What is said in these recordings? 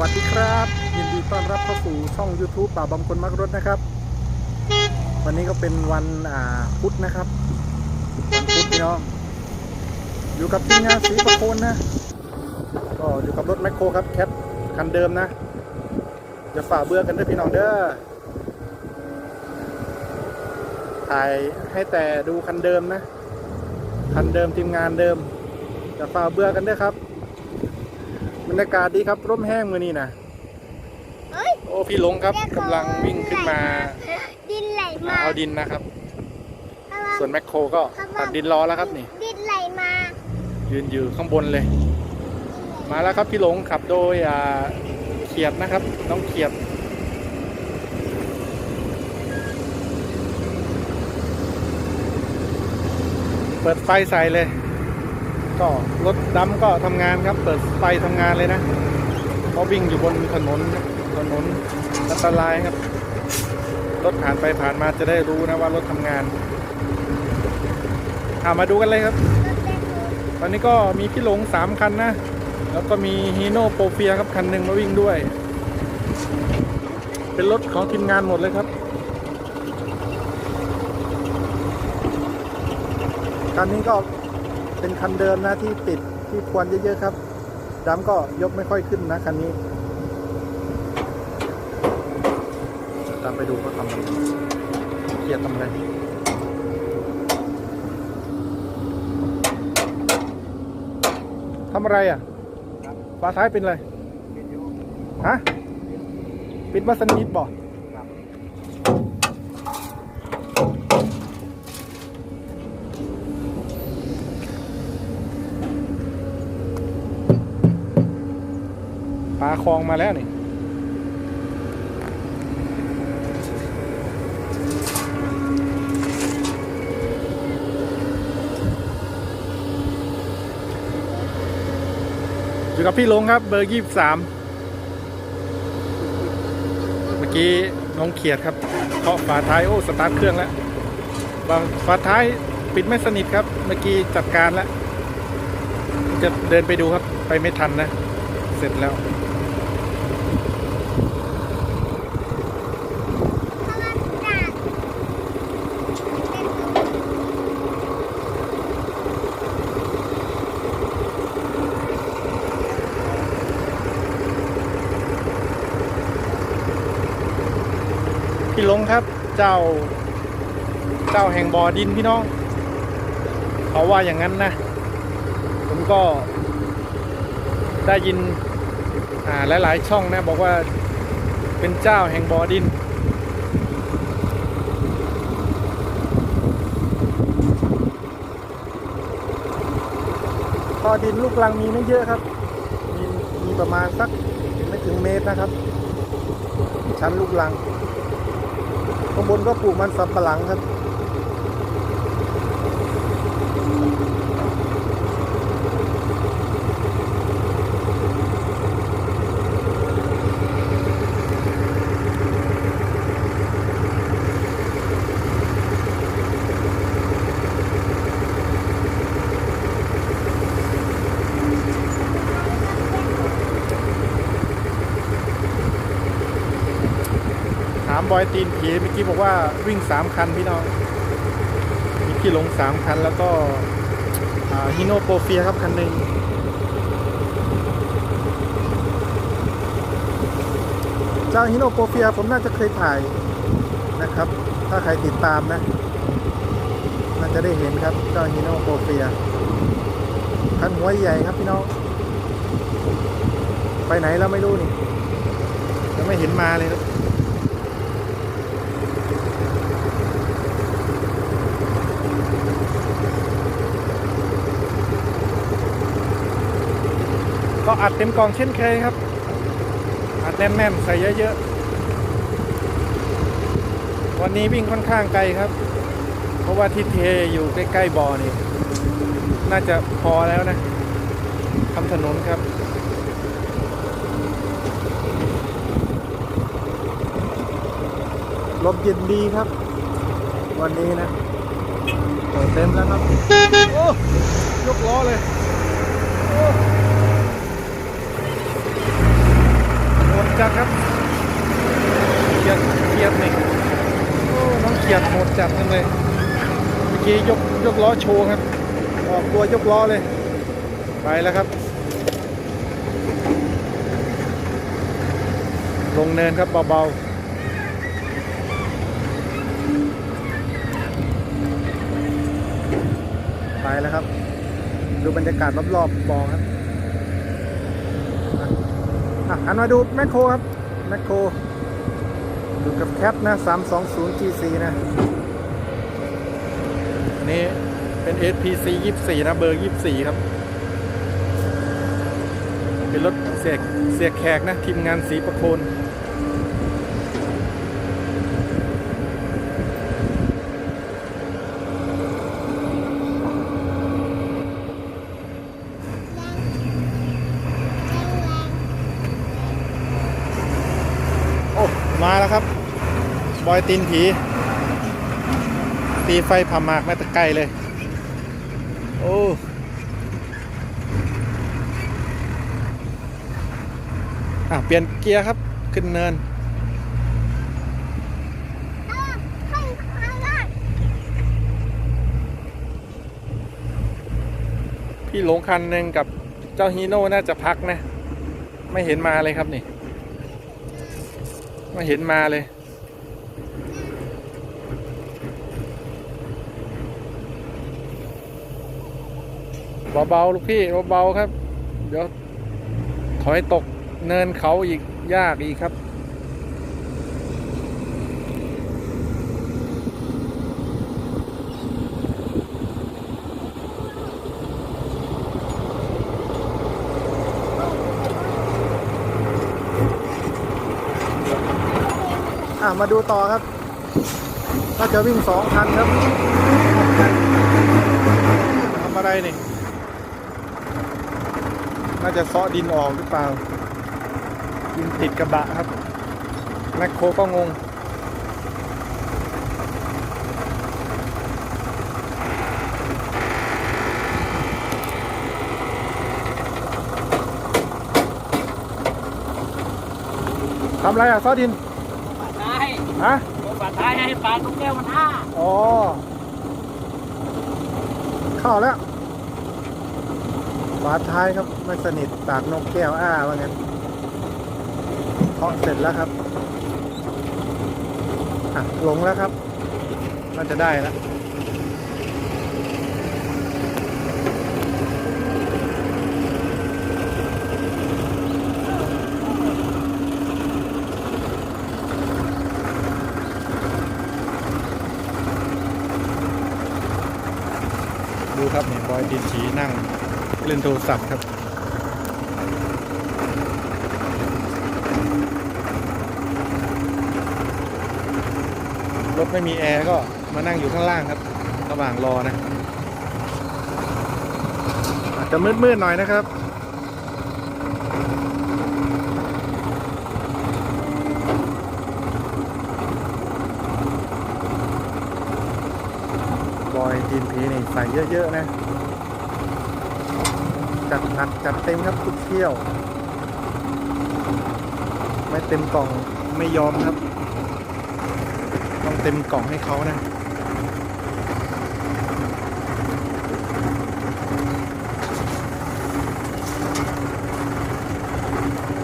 วัสดีครับ ยินดีต้อนรับเข้าสู่ช่อง YouTube ป่าบำคนมักรถนะครับ วันนี้ก็เป็นวันอ่าพุธนะครับวันพุธพี่น้องอยู่กับทีมงานสีประโคนนะ ก็อยู่กับรถแมคโครครับแคทคันเดิมนะอย่าฝ่าเบื่อกันด้วยพี่น้องเด้อถ่ายให้แต่ดูคันเดิมนะ คันเดิมทีมงานเดิมอย่าฝ่าเบื่อกันด้อครับ บรรยากาศดีครับร่มแห้งมือนี้นะเฮ้ยโอ้พี่หลงครับกำลังวิ่งขึ้นมา ดินไหลมามาเอาดินนะครับเพราะว่าส่วนแมคโครก็ตัดดินรอแล้วครับนี่ ดินไหลมา ยืนอยู่ข้างบนเลย มาแล้วครับพี่หลงขับโดยอ่าเขียดนะครับ น้องเขียดเปิดไฟใส่เลย ก็รถดำก็ทำงานครับ เปิดไฟทำงานเลยนะเพราะวิ่งอยู่บนถนนถนนอันตรายครับ รถผ่านไปผ่านมาจะได้รู้นะว่ารถทำงานอามาดูกันเลยครับ ตอนนี้ก็มีพี่หลงสามคันนะ แล้วก็มีฮีโน่โปรเฟียครับคันหนึ่งมาวิ่งด้วย เป็นรถของทีมงานหมดเลยครับคันนี้ก็ เป็นคันเดิมนะที่ติดที่ควรเยอะๆครับดำก็ยกไม่ค่อยขึ้นนะคันนี้ตามไปดูเขาทำอะไรเกียร์ทำอะไรทำอะไรอะฝาท้ายเป็นอะไรฮะปิดมาสนิทบ่ คลองมาแล้วนี่อยู่กับพี่ลงครับเบอร์ยี่สามเมื่อกี้น้องเขียดครับเคาะฝาท้ายโอ้สตาร์ทเครื่องแล้วบางฝาท้ายปิดไม่สนิทครับ เมื่อกี้จัดการแล้ว จะเดินไปดูครับไปไม่ทันนะ เสร็จแล้ว เพราะว่าจาก พี่ลงครับ เจ้า เจ้าแห่งบ่อดินพี่น้อง เขาว่าอย่างนั้นนะ ผมก็ได้ยินอ่าหลายๆช่องนะ บอกว่าเป็นเจ้าแห่งบ่อดินพอดินลูกลังมีไม่เยอะครับ มีมีประมาณสักไม่ถึงเมตรนะครับ ชั้นลูกลัง ข้างบนก็ปลูกมันสำปะหลังครับ บอยตีนผีเมื่อกี้บอกว่าวิ่งสามคันพี่น้องมีพี่หลงสามคันแล้วก็ฮิโนโปรเฟียครับคันหนึ่งเจ้าฮิโนโปรเฟียผมน่าจะเคยถ่ายนะครับ ถ้าใครติดตามนะ น่าจะได้เห็นครับเจ้าฮิโนโปรเฟียคันหัวใหญ่ครับพี่น้อง ไปไหนแล้วไม่รู้นี่ยังไม่เห็นมาเลยครั อัดเต็มกล่องเช่นเคยครับอัดแน่นๆใส่เยอะๆวันนี้วิ่งค่อนข้างไกลครับ เพราะว่าที่เทอยู่ใกล้ๆบ่อนี่น่าจะพอแล้วนะทำถนนครับลมเย็นดีครับ วันนี้นะเปิดเต็มแล้วครับ โอ้ยกล้อเลย โอ้ โดน จัดครับเขียดเขียดนี่โอ้น้องเขียดโหดจัดจังเลยเมื่อกี้ยกยกล้อโชว์ครับ ออกตัวยกล้อเลย ไปแล้วครับ ลงเนินครับเบาๆไปแล้วครับ ดูบรรยากาศรอบๆบอครับ อะอันมาดูแมคโครครับแมคโครดูกับแคปนะ320 GC นะ อันนี้เป็น HPC 24 นะ เบอร์ 24 ครับ เป็นรถเสียเสียแขกนะ ทีมงานสีประโคนโอ้ มาแล้วครับ บอยตีนผี ตีไฟผ่ามากแม่ตะไกลเลย โอ้อะเปลี่ยนเกียร์ครับขึ้นเนิน พี่หลงคันหนึ่งกับเจ้าฮีโน่น่าจะพักนะ ไม่เห็นมาเลยครับนี่ ไม่เห็นมาเลย เบาๆลูกพี่เบาๆครับ เดี๋ยวถอยตกเนินเขาอีกยากอีกครับ อะมาดูต่อครับ ก็จะวิ่งสองคันครับทำอะไรนี่น่าจะซ้อดินออกหรือเปล่าดินติดกระบะครับแมคโครก็งงทำไรอะซอดิน ฮะฝาท้ายให้ปลาตุ๊กแก้วมันอ้าอ๋อ เข้าแล้วฝาท้ายครับไม่สนิทปากนกแก้วอ้าว่างั้นเคาะเสร็จแล้วครับอะลงแล้วครับน่าจะได้แล้ว ดูครั บอยดินฉีนั่งเล่นโทรศัพท์ครับรถไม่มีแอร์ก็มานั่งอยู่ข้างล่างครับ ระหว่างรอนะ อาจจะมืดๆหน่อยนะครับบอยทีมพีนี่ใส่เยอะ ๆ นะ จัดหนักจัดเต็มครับทุกเที่ยว ไม่เต็มกล่องไม่ยอมครับ ต้องเต็มกล่องให้เขานะ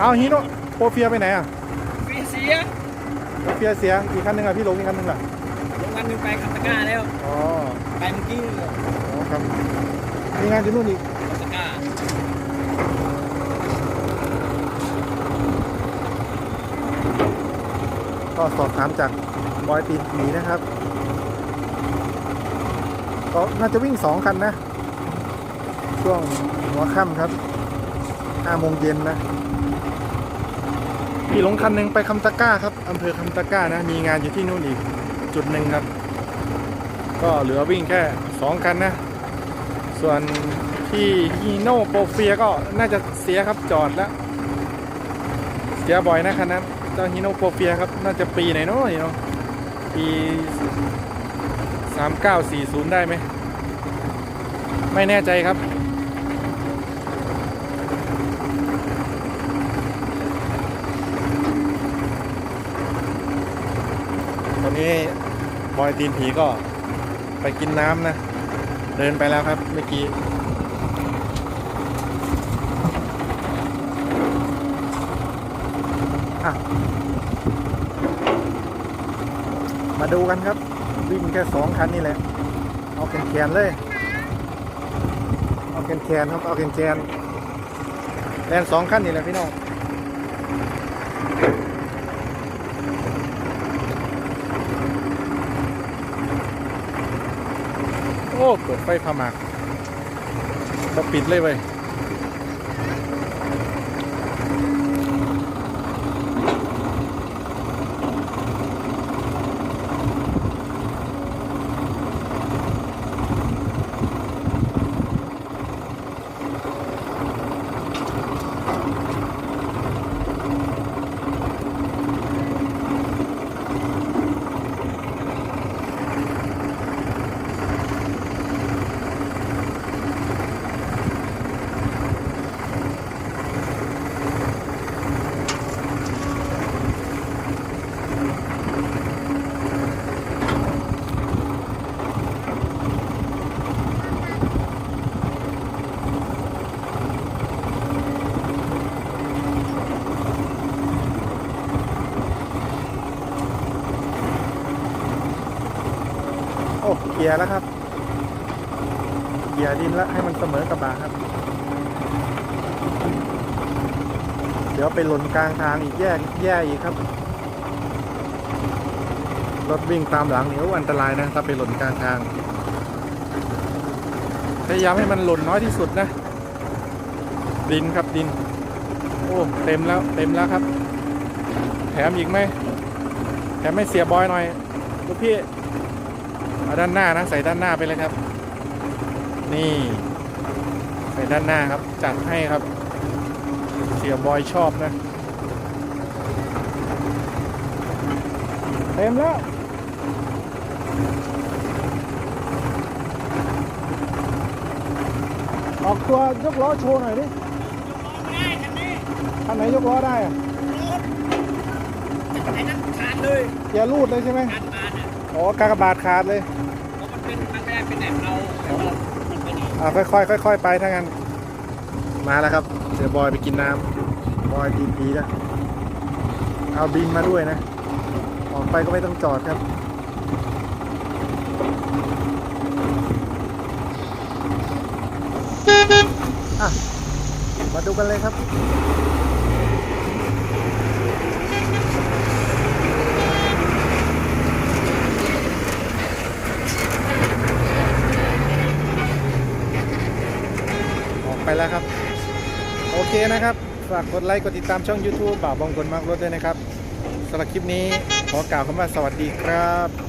เอาฮีโน่โปรเฟียไปไหนอะฟีเสียโปรเฟียเสียอีกคันหนึ่งอะพี่หลงอีกคันหนึ่งอะลงกันหนึ่งไปขับตะกร้าแล้วอ๋อไปเมื่อกี้เลยอ๋อครับมีงานอยู่นู่นอีกขับตะ ก้าก็สอบถามจากบอยตีนผีนะครับก็น่าจะวิ่งสองคันนะ ช่วงหัวค่ำครับห้าโมงเย็นนะพี่หลงคันหนึ่งไปคำตะก้าครับอำเภอคำตะก้านะ มีงานอยู่ที่นู่นอีกจุดหนึ่งครับ ก็เหลือวิ่งแค่สองคันนะ ส่วน ที่ฮีโน่โปรเฟียก็น่าจะเสียครับจอดแล้วเสียบ่อยนะคันนั้นเจ้าฮีโน่โปรเฟียครับน่าจะปีไหนเนาะเนาะปีสามเก้าสี่ศูนย์ได้ไหมไม่แน่ใจครับตอนนี้บอยตีนผีก็ไปกินน้ำนะ เดินไปแล้วครับเมื่อกี้ มาดูกันครับ วิ่งแค่สองคันนี่แหละ เอาแขนๆเลย เอาแขนๆครับ เอาแขนๆแลนสองคันนี่แหละพี่น้องโอ้เปิดไฟพามากก็ปิดเลยเว้ย โอ้เกียแล้วครับเกียดินแล้วให้มันเสมอกับบาครับ เดี๋ยวไปหล่นกลางทางอีกแย่แย่อีกครับ รถวิ่งตามหลังเนี่ยอ้อันตรายนะถ้าไปหล่นกลางทาง พยายามให้มันหล่นน้อยที่สุดนะ ดินครับดิน โอ้เต็มแล้วเต็มแล้วครับ แถมอีกไหมแถมไม่เสียบอยหน่อยลูกพี่ เอาด้านหน้านะใส่ด้านหน้าไปเลยครับ นี่ ใส่ด้านหน้าครับ จัดให้ครับ เสียบอยชอบนะเต็มแล้วออกตัวยกล้อโชว์หน่อยดิไม่ได้คันนี้คันไหนยกล้อได้อะรถไอ้นั่นขาดเลยอย่ารูดเลยใช่ไหมการบาน อะอ๋อกากบาทขาดเลยเพราะมันเป็นครั้งแรกเป็นแหนบเราแต่ว่ามันเป็นอีกอ่าค่อยๆค่อยๆไปถ้างั้น มาแล้วครับเดี๋ยวบอยไปกินน้ำบอยดีพีนะเอาบินมาด้วยนะ ออกไปก็ไม่ต้องจอดครับอะมาดูกันเลยครับ ออกไปแล้วครับ โอเคนะครับ ฝากกดไลค์กดติดตามช่อง YouTube บ่าวบองคนมากรถด้วยนะครับสำหรับคลิปนี้ขอกล่าวคำว่าสวัสดีครับ